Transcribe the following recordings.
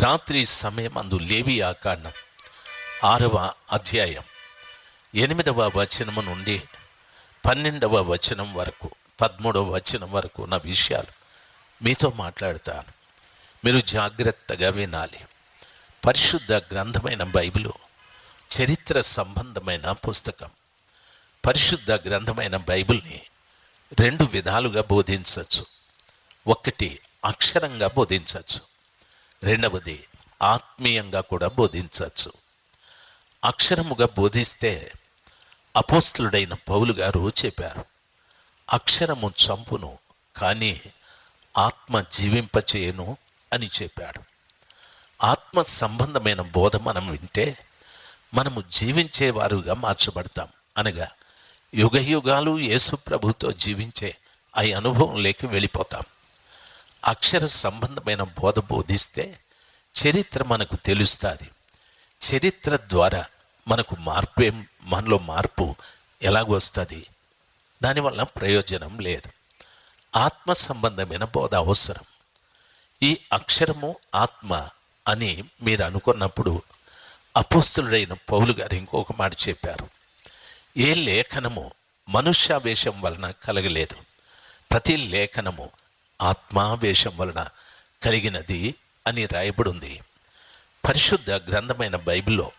రాత్రి సమయం అందు లేవి ఆకాండం. ఆరవ అధ్యాయం. ఎనిమిదవ వచనము నుండి పన్నెండవ వచనం వరకు పదమూడవ వచనం వరకు నా విషయాలు మీతో మాట్లాడతాను. మీరు జాగ్రత్తగా వినాలి. పరిశుద్ధ గ్రంథమైన బైబిలు చరిత్ర సంబంధమైన పుస్తకం. పరిశుద్ధ గ్రంథమైన బైబిల్ని రెండు విధాలుగా బోధించవచ్చు. ఒకటి అక్షరంగా బోధించవచ్చు. రెండవది ఆత్మీయంగా కూడా బోధించవచ్చు. అక్షరముగా బోధిస్తే అపోస్తుడైన పౌలు గారు చెప్పారు అక్షరము చంపును కానీ ఆత్మ జీవింపచేయను అని చెప్పాడు. ఆత్మ సంబంధమైన బోధ మనం వింటే మనము జీవించేవారుగా మార్చబడతాం. అనగా యుగ యుగాలు యేసు ప్రభుతో జీవించే ఆ అనుభవంలోకి వెళ్ళిపోతాం. అక్షర సంబంధమైన బోధ బోధిస్తే చరిత్ర మనకు తెలుస్తుంది. చరిత్ర ద్వారా మనకు మార్పు ఏం మనలో మార్పు ఎలాగొస్తుంది? దానివల్ల ప్రయోజనం లేదు. ఆత్మ సంబంధమైన బోధ అవసరం. ఈ అక్షరము ఆత్మ అని మీరు అనుకున్నప్పుడు అపుస్తుడైన పౌలు గారు ఇంకొక మాట చెప్పారు. ఏ లేఖనము మనుష్యావేశం వలన కలగలేదు. ప్రతి లేఖనము ఆత్మావేశం వలన కలిగినది అని రాయబడింది. పరిశుద్ధ గ్రంథమైన బైబిల్లో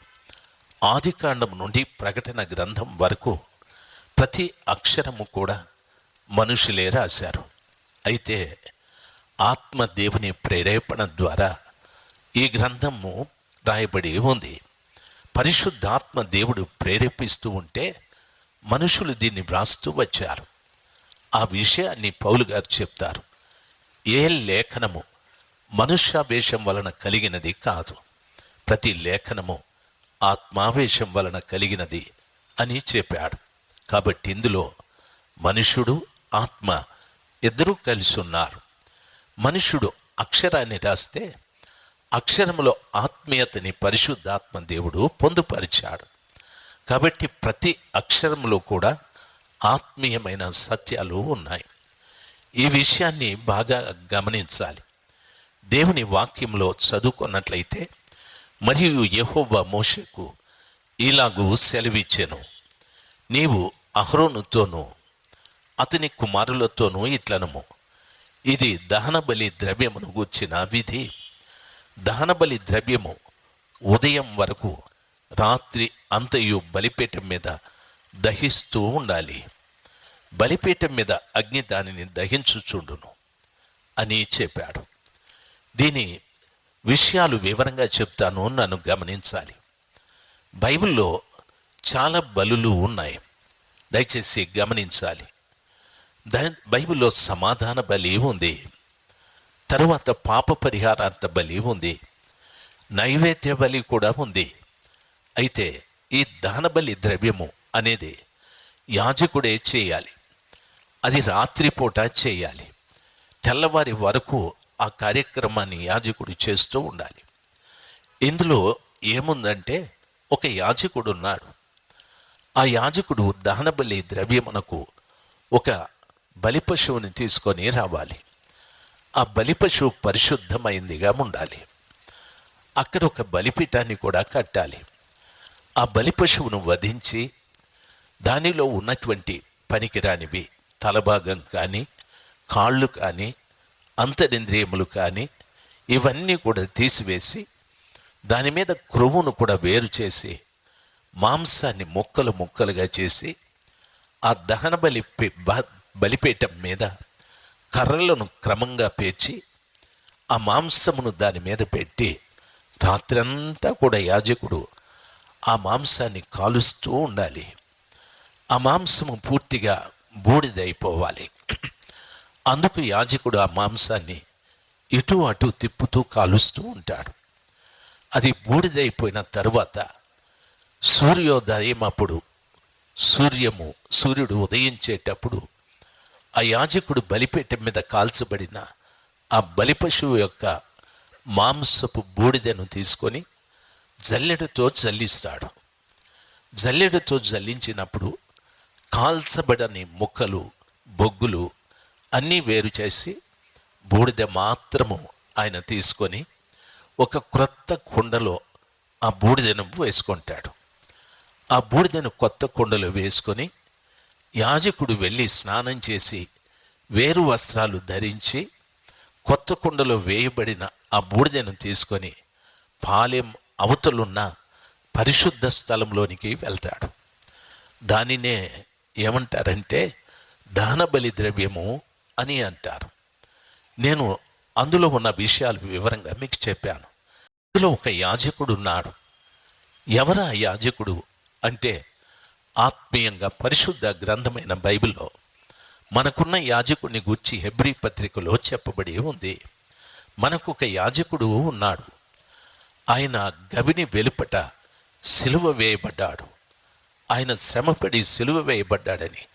ఆదికాండం నుండి ప్రకటన గ్రంథం వరకు ప్రతి అక్షరము కూడా మనుషులే రాశారు. అయితే ఆత్మదేవుని ప్రేరేపణ ద్వారా ఈ గ్రంథము రాయబడి ఉంది. పరిశుద్ధాత్మ దేవుడు ప్రేరేపిస్తూ ఉంటే మనుషులు దీన్ని వ్రాస్తూ వచ్చారు. ఆ విషయాన్ని పౌలు గారు చెప్తారు. ఏ లేఖనము మనుష్యావేశం వలన కలిగినది కాదు. ప్రతి లేఖనము ఆత్మావేశం వలన కలిగినది అని చెప్పాడు. కాబట్టి ఇందులో మనుషుడు ఆత్మ ఇద్దరూ కలిసి ఉన్నారు. మనుషుడు అక్షరాన్ని రాస్తే అక్షరములో ఆత్మీయతని పరిశుద్ధాత్మ దేవుడు పొందుపరిచాడు. కాబట్టి ప్రతి అక్షరములో కూడా ఆత్మీయమైన సత్యాలు ఉన్నాయి. ఈ విషయాన్ని బాగా గమనించాలి. దేవుని వాక్యంలో చదువుకున్నట్లయితే మరియు యహోబా మోషకు ఇలాగూ సెలవిచ్చాను. నీవు అహ్రోనుతోనూ అతని కుమారులతోనూ ఇట్లనము. ఇది దహనబలి ద్రవ్యమును గూర్చిన విధి. దహనబలి ద్రవ్యము ఉదయం వరకు రాత్రి అంతయు బలిపీఠం మీద దహిస్తూ ఉండాలి. బలిపీఠం మీద అగ్ని దానిని దహించుచుండును అని చెప్పాడు. దీని విషయాలు వివరంగా చెప్తాను నన్ను గమనించాలి. బైబిల్లో చాలా బలులు ఉన్నాయి. దయచేసి గమనించాలి. ద- బైబిల్లో సమాధాన బలి ఉంది. తరువాత పాప పరిహారార్థ బలి ఉంది. నైవేద్య బలి కూడా ఉంది. అయితే ఈ దాన బలి ద్రవ్యము అనేది యాజకుడే చేయాలి. అది రాత్రిపూట చేయాలి. తెల్లవారి వరకు ఆ కార్యక్రమాన్ని యాజకుడు చేస్తూ ఉండాలి. ఇందులో ఏముందంటే ఒక యాజకుడు ఉన్నాడు ఆ యాజకుడు దహన బలి ద్రవ్యమునకు ఒక బలి పశువుని తీసుకొని రావాలి. ఆ బలి పశువు పరిశుద్ధమైందిగా ఉండాలి. అక్కడ ఒక బలిపీఠాన్ని కూడా కట్టాలి. ఆ బలి పశువును వధించి దానిలో ఉన్నటువంటి పనికిరానివి తలభాగం కానీ కాళ్ళు కానీ అంతరింద్రియములు కానీ ఇవన్నీ కూడా తీసివేసి దాని మీద క్రొవ్వును కూడా వేరు చేసి మాంసాన్ని ముక్కలు ముక్కలుగా చేసి ఆ దహన బలి పి- బ- బలిపీఠం మీద కర్రలను క్రమంగా పేర్చి ఆ మాంసమును దాని మీద పెట్టి రాత్రంతా కూడా యాజకుడు ఆ మాంసాన్ని కాలుస్తూ ఉండాలి. ఆ మాంసము పూర్తిగా బూడిదైపోవాలి. అందుకు యాజకుడు ఆ మాంసాన్ని ఇటు అటు తిప్పుతూ కాలుస్తూ ఉంటాడు. అది బూడిదైపోయిన తర్వాత సూర్యోదయం అప్పుడు సూర్యము సూర్యుడు ఉదయించేటప్పుడు ఆ యాజకుడు బలిపీఠం మీద కాల్చబడిన ఆ బలి పశువు యొక్క మాంసపు బూడిదను తీసుకొని జల్లెడతో జల్లిస్తాడు. జల్లెడతో జల్లించినప్పుడు కాల్చబడని ముక్కలు బొగ్గులు అన్నీ వేరు చేసి బూడిద మాత్రము ఆయన తీసుకొని ఒక క్రొత్త కుండలో ఆ బూడిదను వేసుకుంటాడు. ఆ బూడిదను కొత్త కుండలో వేసుకొని యాజకుడు వెళ్ళి స్నానం చేసి వేరు వస్త్రాలు ధరించి కొత్త కుండలో వేయబడిన ఆ బూడిదను తీసుకొని పాలెం అవతలున్న పరిశుద్ధ స్థలంలోనికి వెళ్తాడు. దానినే ఏమంటారంటే దానబలి ద్రవ్యము అని అంటారు. నేను అందులో ఉన్న విషయాలు వివరంగా మీకు చెప్పాను. అందులో ఒక యాజకుడు ఉన్నాడు. ఎవరా యాజకుడు అంటే ఆత్మీయంగా పరిశుద్ధ గ్రంథమైన బైబిల్లో మనకున్న యాజకుడిని గూర్చి హెబ్రి పత్రికలో చెప్పబడి ఉంది. మనకు ఒక యాజకుడు ఉన్నాడు. ఆయన గవిని వెలుపట సిలువ వేయబడ్డాడు. ఆయన శ్రమపడి సిలువ వేయబడ్డాడని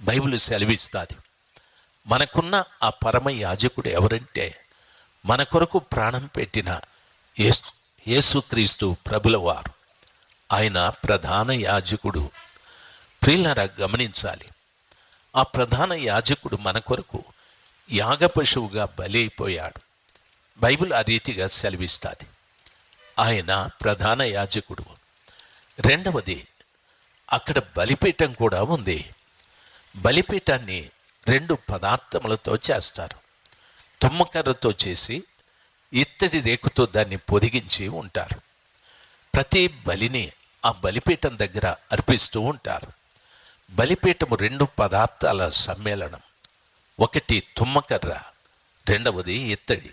బైబిల్ సెలవిస్తుంది. మనకున్న ఆ పరమ యాజకుడు ఎవరంటే మన కొరకు ప్రాణం పెట్టిన యేసు యేసుక్రీస్తు ప్రభులవారు. ఆయన ప్రధాన యాజకుడు. ప్రియులరా గమనించాలి. ఆ ప్రధాన యాజకుడు మన కొరకు యాగ పశువుగా బలి అయిపోయాడు బైబిల్ ఆ రీతిగా సెలవిస్తుంది. ఆయన ప్రధాన యాజకుడు. రెండవది అక్కడ బలిపీఠం కూడా ఉంది. బలిపీఠాన్ని రెండు పదార్థములతో చేస్తారు. తుమ్మకర్రతో చేసి ఇత్తడి రేకుతో దాన్ని పొదిగించి ఉంటారు. ప్రతి బలిని ఆ బలిపీఠం దగ్గర అర్పిస్తూ ఉంటారు. బలిపీఠము రెండు పదార్థాల సమ్మేళనం. ఒకటి తుమ్మకర్ర రెండవది ఇత్తడి.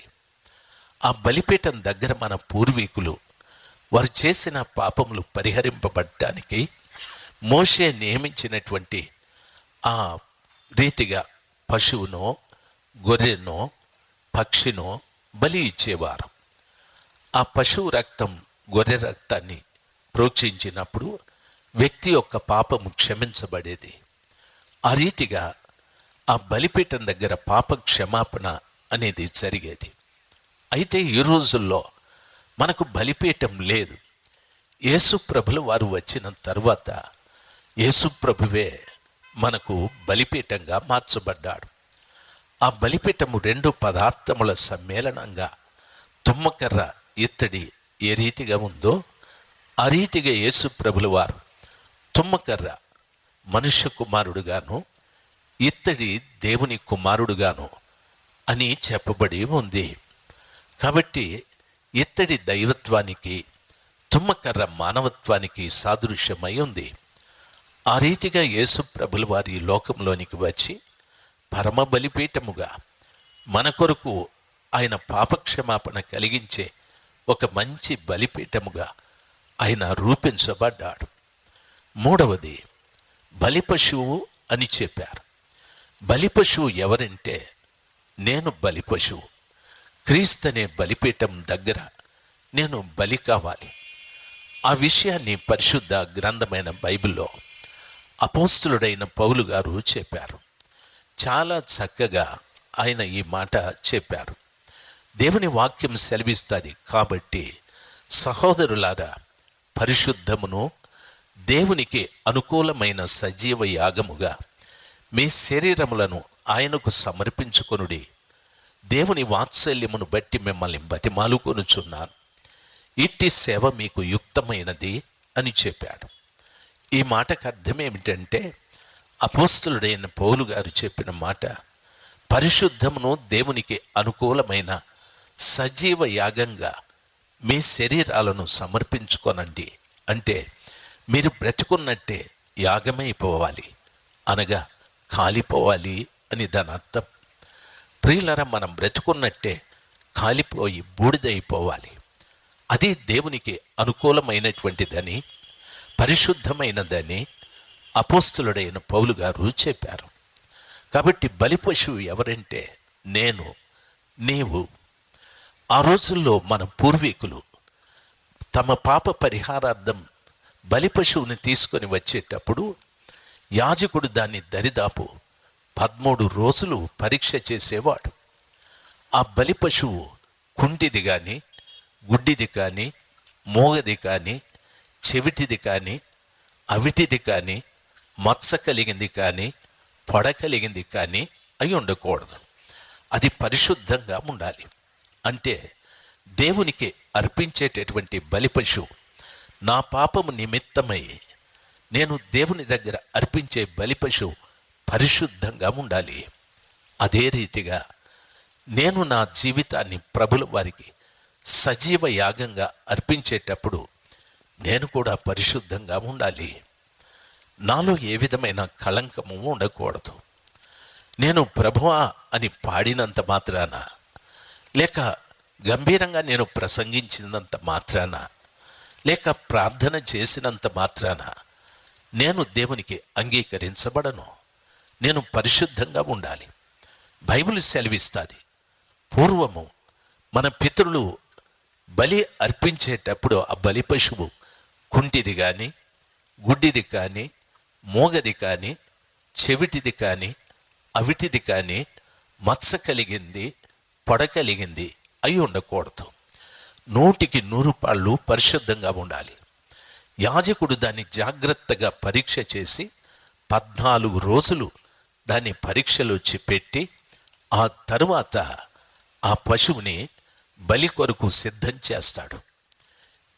ఆ బలిపీఠం దగ్గర మన పూర్వీకులు వారు చేసిన పాపములు పరిహరింపబడటానికి మోషే నియమించినటువంటి ఆ రీతిగా పశువునో గొర్రెనో పక్షినో బలి ఇచ్చేవారు. ఆ పశువు రక్తం గొర్రె రక్తాన్ని ప్రోక్షించినప్పుడు వ్యక్తి యొక్క పాపము క్షమించబడేది. ఆ రీతిగా ఆ బలిపీఠం దగ్గర పాప క్షమాపణ అనేది జరిగేది. అయితే ఈ రోజుల్లో మనకు బలిపీఠం లేదు. యేసు ప్రభులు వారు వచ్చిన తర్వాత యేసు ప్రభువే మనకు బలిపీఠంగా మార్చబడ్డాడు. ఆ బలిపీఠము రెండు పదార్థముల సమ్మేళనంగా తుమ్మకర్ర ఇత్తడి ఏ రీతిగా ఉందో ఆ రీతిగా యేసు ప్రభులు వారు తుమ్మకర్ర మనుష్య కుమారుడుగాను ఇత్తడి దేవుని కుమారుడుగాను అని చెప్పబడి ఉంది. కాబట్టి ఇత్తడి దైవత్వానికి తుమ్మకర్ర మానవత్వానికి సాదృశ్యమై ఉంది. ఆ రీతిగా యేసు ప్రభుల వారి లోకంలోనికి వచ్చి పరమ బలిపీఠముగా మన కొరకు ఆయన పాపక్షమాపణ కలిగించే ఒక మంచి బలిపీఠముగా ఆయన రూపించబడ్డాడు. మూడవది బలి పశువు అని చెప్పారు. బలి పశువు ఎవరంటే నేను బలి పశువు క్రీస్తనే బలిపీఠం దగ్గర నేను బలి కావాలి. ఆ విషయాన్ని పరిశుద్ధ గ్రంథమైన బైబిల్లో అపోస్తులుడైన పౌలు గారు చెప్పారు. చాలా చక్కగా ఆయన ఈ మాట చెప్పారు. దేవుని వాక్యం సెలవిస్తుంది కాబట్టి సహోదరులారా పరిశుద్ధమును దేవునికి అనుకూలమైన సజీవ యాగముగా మీ శరీరములను ఆయనకు సమర్పించుకొనుడి. దేవుని వాత్సల్యమును బట్టి మిమ్మల్ని బతిమాలుకొనుచున్నాను. ఇట్టి సేవ మీకు యుక్తమైనది అని చెప్పాడు. ఈ మాటకు అర్థం ఏమిటంటే అపోస్తులుడైన పౌలు గారు చెప్పిన మాట పరిశుద్ధమును దేవునికి అనుకూలమైన సజీవ యాగంగా మీ శరీరాలను సమర్పించుకోనండి. అంటే మీరు బ్రతుకున్నట్టే యాగమైపోవాలి అనగా కాలిపోవాలి అని దాని అర్థం. ప్రియులర మనం బ్రతుకున్నట్టే కాలిపోయి బూడిదైపోవాలి. అది దేవునికి అనుకూలమైనటువంటిదని పరిశుద్ధమైనదని అపోస్తులుడైన పౌలు గారు చెప్పారు. కాబట్టి బలి పశువు ఎవరంటే నేను నీవు. ఆ రోజుల్లో మన పూర్వీకులు తమ పాప పరిహారార్థం బలి పశువుని తీసుకొని వచ్చేటప్పుడు యాజకుడు దాన్ని దరిదాపు పదమూడు రోజులు పరీక్ష చేసేవాడు. ఆ బలి పశువు కుంటిది కానీ గుడ్డిది కానీ మోగది కానీ చెవిటిది కానీ అవిటిది కానీ మత్స కలిగింది కానీ పొడ కలిగింది కానీ అయి ఉండకూడదు. అది పరిశుద్ధంగా ఉండాలి. అంటే దేవునికి అర్పించేటటువంటి బలిపశువు నా పాపము నిమిత్తమై నేను దేవుని దగ్గర అర్పించే బలిపశువు పరిశుద్ధంగా ఉండాలి. అదే రీతిగా నేను నా జీవితాన్ని ప్రభుల వారికి సజీవ యాగంగా అర్పించేటప్పుడు నేను కూడా పరిశుద్ధంగా ఉండాలి. నాలో ఏ విధమైన కళంకము ఉండకూడదు. నేను ప్రభువా అని పాడినంత మాత్రాన లేక గంభీరంగా నేను ప్రసంగించినంత మాత్రాన లేక ప్రార్థన చేసినంత మాత్రాన నేను దేవునికి అంగీకరించబడను. నేను పరిశుద్ధంగా ఉండాలి. బైబిల్ సెలవిస్తుంది. పూర్వము మన పితరులు బలి అర్పించేటప్పుడు ఆ బలి పశువు కుంటిది కానీ గుడ్డిది కానీ మూగది కానీ చెవిటిది కానీ అవిటిది కానీ మత్స కలిగింది పొడకలిగింది అయి ఉండకూడదు. నూటికి నూరు పాళ్ళు పరిశుద్ధంగా ఉండాలి. యాజకుడు దాన్ని జాగ్రత్తగా పరీక్ష చేసి పద్నాలుగు రోజులు దాన్ని పరీక్షలో పెట్టి ఆ తరువాత ఆ పశువుని బలి కొరకు సిద్ధం చేస్తాడు.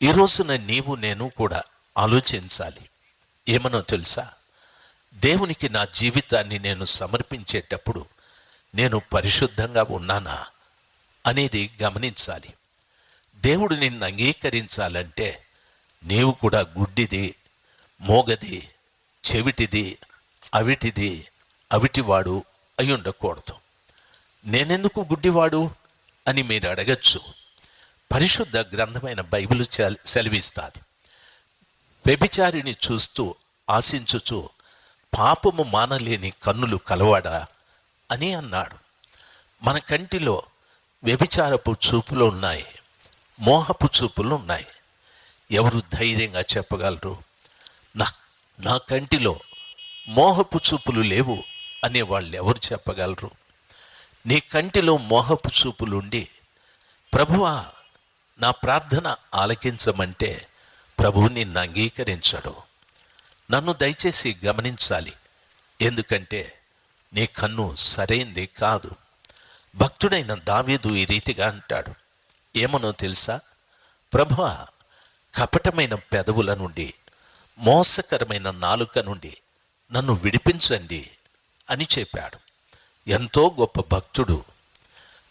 ఈ రోజున నీవు నేను కూడా ఆలోచించాలి. ఏమనో తెలుసా? దేవునికి నా జీవితాన్ని నేను సమర్పించేటప్పుడు నేను పరిశుద్ధంగా ఉన్నానా అనేది గమనించాలి. దేవుడు నిన్ను అంగీకరించాలంటే నీవు కూడా గుడ్డిది మోగది చెవిటిది అవిటిది అవిటివాడు అయి ఉండకూడదు. నేనెందుకు గుడ్డివాడు అని మీరు అడగచ్చు. పరిశుద్ధ గ్రంథమైన బైబిల్ సెలవిస్తుంది. వ్యభిచారిని చూస్తూ ఆశించుచు పాపము మానలేని కన్నులు కలవాడా? అని అన్నాడు. మన కంటిలో వ్యభిచారపు చూపులు ఉన్నాయి మోహపు చూపులు ఉన్నాయి. ఎవరు ధైర్యంగా చెప్పగలరు? నా నా కంటిలో మోహపు చూపులు లేవు అనే వాళ్ళు ఎవరు చెప్పగలరు? నీ కంటిలో మోహపు చూపులుండి ప్రభువా నా ప్రార్థన ఆలకించమంటే ప్రభువు నిన్ను అంగీకరించడు. నన్ను దయచేసి గమనించాలి. ఎందుకంటే నీ కన్ను సరైంది కాదు. భక్తుడైన దావీదు ఈ రీతిగా అంటాడు. ఏమనో తెలుసా? ప్రభువా కపటమైన పెదవుల నుండి మోసకరమైన నాలుక నుండి నన్ను విడిపించండి అని చెప్పాడు. ఎంతో గొప్ప భక్తుడు.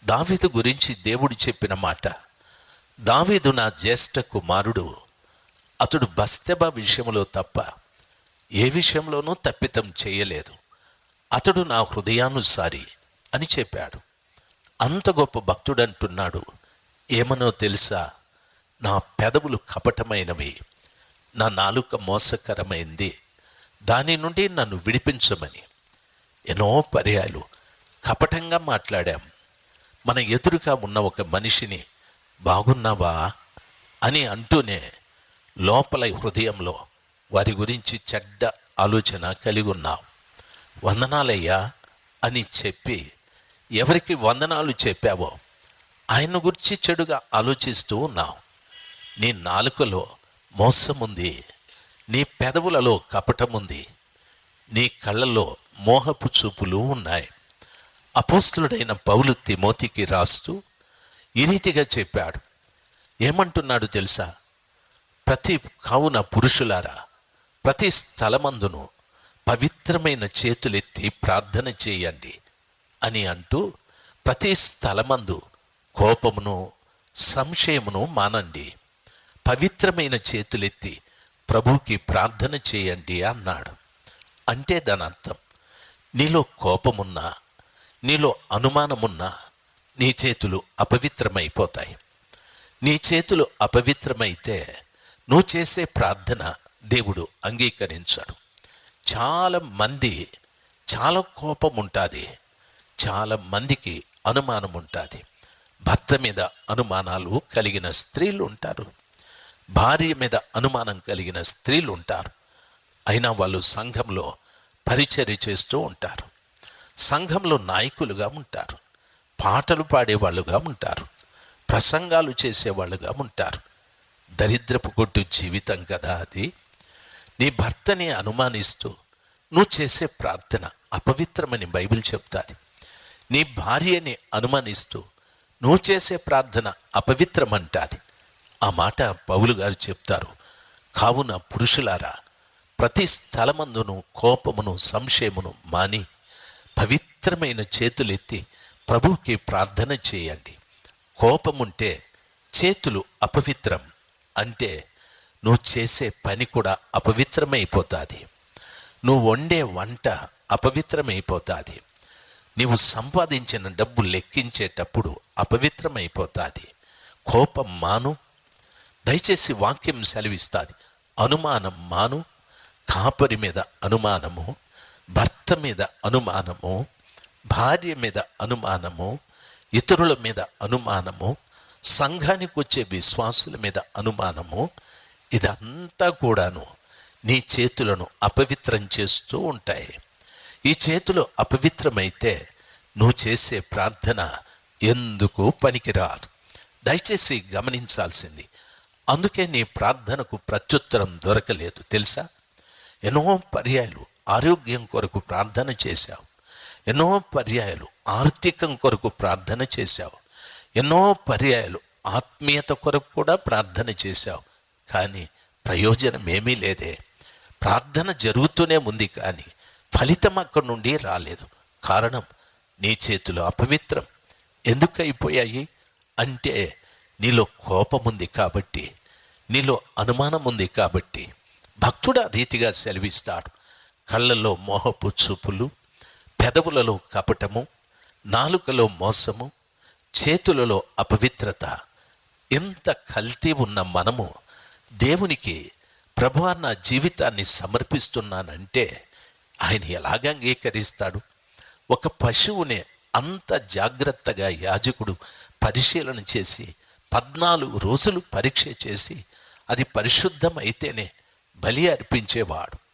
దావీదు గురించి దేవుడు చెప్పిన మాట దావీదు నా జ్యేష్ఠ కుమారుడు. అతడు బస్తెబ విషయంలో తప్ప ఏ విషయంలోనూ తప్పితం చేయలేదు. అతడు నా హృదయానుసారి అని చెప్పాడు. అంత గొప్ప భక్తుడంటున్నాడు. ఏమనో తెలుసా? నా పెదవులు కపటమైనవి. నా నాలుక మోసకరమైంది. దాని నుండి నన్ను విడిపించమని. ఎన్నో పర్యాలు కపటంగా మాట్లాడాం. మన ఎదురుగా ఉన్న ఒక మనిషిని బాగున్నావా అని అంటూనే లోపల హృదయంలో వారి గురించి చెడ్డ ఆలోచన కలిగి ఉన్నావు వందనాలయ్యా అని చెప్పి ఎవరికి వందనాలు చెప్పావో ఆయన గురించి చెడుగా ఆలోచిస్తూ ఉన్నావు నీ నాలుకలో మోసముంది నీ పెదవులలో కపటముంది నీ కళ్ళలో మోహపు చూపులు ఉన్నాయి. అపోస్తులుడైన పౌలు తిమోతికి రాస్తూ ఈ రీతిగా చెప్పాడు. ఏమంటున్నాడు తెలుసా? ప్రతి కావున పురుషులారా ప్రతి స్థలమందును పవిత్రమైన చేతులెత్తి ప్రార్థన చేయండి అని అంటూ ప్రతి స్థలమందు కోపమును సంశయమును మానండి. పవిత్రమైన చేతులెత్తి ప్రభుకి ప్రార్థన చేయండి అన్నాడు. అంటే దాని అర్థం నీలో కోపమున్నా నీలో అనుమానమున్నా నీ చేతులు అపవిత్రమైపోతాయి. నీ చేతులు అపవిత్రమైతే నువ్వు చేసే ప్రార్థన దేవుడు అంగీకరించాడు. చాలా మంది చాలా కోపం ఉంటుంది చాలా మందికి అనుమానం ఉంటుంది భర్త మీద అనుమానాలు కలిగిన స్త్రీలు ఉంటారు భార్య మీద అనుమానం కలిగిన స్త్రీలు ఉంటారు అయినా వాళ్ళు సంఘంలో పరిచర్య చేస్తూ ఉంటారు. సంఘంలో నాయకులుగా ఉంటారు. పాటలు పాడేవాళ్ళుగా ఉంటారు. ప్రసంగాలు చేసేవాళ్ళుగా ఉంటారు. దరిద్రపు కొట్టు జీవితం కదా అది. నీ భర్తని అనుమానిస్తూ నువ్వు చేసే ప్రార్థన అపవిత్రమని బైబిల్ చెప్తాది. నీ భార్యని అనుమానిస్తూ నువ్వు చేసే ప్రార్థన అపవిత్రమంటాది. ఆ మాట పౌలు గారు చెప్తారు. కావున పురుషులారా ప్రతి స్థలమందును కోపమును సంశయమును మాని పవిత్రమైన చేతులెత్తి ప్రభువుకి ప్రార్థన చేయండి. కోపముంటే చేతులు అపవిత్రం అంటే నువ్వు చేసే పని కూడా అపవిత్రమైపోతుంది. నువ్వు వండే వంట అపవిత్రమైపోతుంది. నీవు సంపాదించిన డబ్బు లెక్కించేటప్పుడు అపవిత్రమైపోతుంది. కోపం మాను దయచేసి వాక్యం సెలవిస్తుంది. అనుమానం మాను కాపరి మీద అనుమానము భర్త మీద అనుమానము భార్య మీద అనుమానము ఇతరుల మీద అనుమానము సంఘానికి వచ్చే విశ్వాసుల మీద అనుమానము ఇదంతా కూడాను నీ చేతులను అపవిత్రం చేస్తూ ఉంటాయి. ఈ చేతులు అపవిత్రమైతే నువ్వు చేసే ప్రార్థన ఎందుకు పనికిరాదు? దయచేసి గమనించాల్సింది. అందుకే నీ ప్రార్థనకు ప్రత్యుత్తరం దొరకలేదు తెలుసా? ఎన్నో పర్యాయాలు ఆరోగ్యం కొరకు ప్రార్థన చేశావు. ఎన్నో పర్యాయాలు ఆర్థికం కొరకు ప్రార్థన చేశావు. ఎన్నో పర్యాయాలు ఆత్మీయత కొరకు కూడా ప్రార్థన చేశావు. కానీ ప్రయోజనం ఏమీ లేదే. ప్రార్థన జరుగుతూనే ఉంది కానీ ఫలితం అక్కడి నుండి రాలేదు. కారణం నీ చేతులు అపవిత్రం. ఎందుకు అయిపోయాయి అంటే నీలో కోపం ఉంది కాబట్టి నీలో అనుమానం ఉంది కాబట్టి. భక్తుడు ఆ రీతిగా సెలవిస్తాడు. కళ్ళల్లో మోహపు చూపులు పెదవులలో కపటము నాలుకలో మోసము చేతులలో అపవిత్రత ఎంత కల్తీ ఉన్న మనము దేవునికి ప్రభువా నా జీవితాన్ని సమర్పిస్తున్నానంటే ఆయన ఎలాగ అంగీకరిస్తాడు? ఒక పశువునే అంత జాగ్రత్తగా యాజకుడు పరిశీలన చేసి పద్నాలుగు రోజులు పరీక్ష చేసి అది పరిశుద్ధమైతేనే బలి అర్పించేవాడు.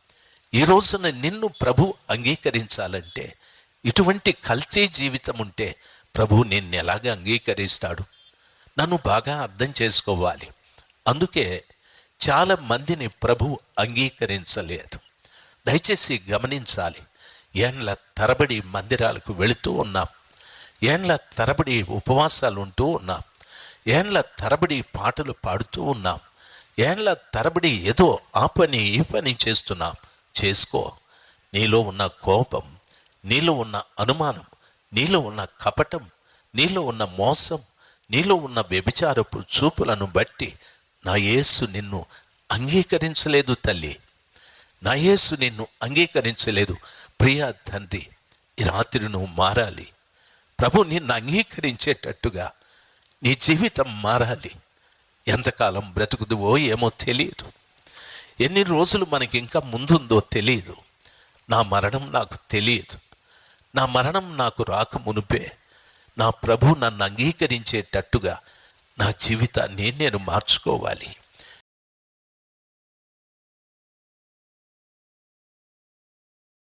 ఈ రోజున నిన్ను ప్రభు అంగీకరించాలంటే ఇటువంటి కల్తీ జీవితం ఉంటే ప్రభు నిన్ను ఎలాగ అంగీకరిస్తాడు? నన్ను బాగా అర్థం చేసుకోవాలి. అందుకే చాలా మందిని ప్రభు అంగీకరించలేదు. దయచేసి గమనించాలి. ఏండ్ల తరబడి మందిరాలకు వెళుతూ ఉన్నాం. ఏండ్ల తరబడి ఉపవాసాలు ఉంటూ ఉన్నాం. ఏండ్ల తరబడి పాటలు పాడుతూ ఉన్నాం. ఏండ్ల తరబడి ఏదో ఆ పని ఈ పని చేస్తున్నాం. చేసుకో. నీలో ఉన్న కోపం నీలో ఉన్న అనుమానం నీలో ఉన్న కపటం నీలో ఉన్న మోసం నీలో ఉన్న వ్యభిచారపు చూపులను బట్టి నా యేసు నిన్ను అంగీకరించలేదు తల్లి. నా యేసు నిన్ను అంగీకరించలేదు. ప్రియా తండ్రి ఈ రాత్రి నువ్వు మారాలి. ప్రభు నిన్ను అంగీకరించేటట్టుగా నీ జీవితం మారాలి. ఎంతకాలం బ్రతుకుదువో ఏమో తెలియదు. ఎన్ని రోజులు మనకి ఇంకా ముందుందో తెలియదు నా మరణం నాకు తెలియదు నా మరణం నాకు రాక మునుపే నా ప్రభు నన్ను అంగీకరించేటట్టుగా నా జీవితాన్ని నేను మార్చుకోవాలి.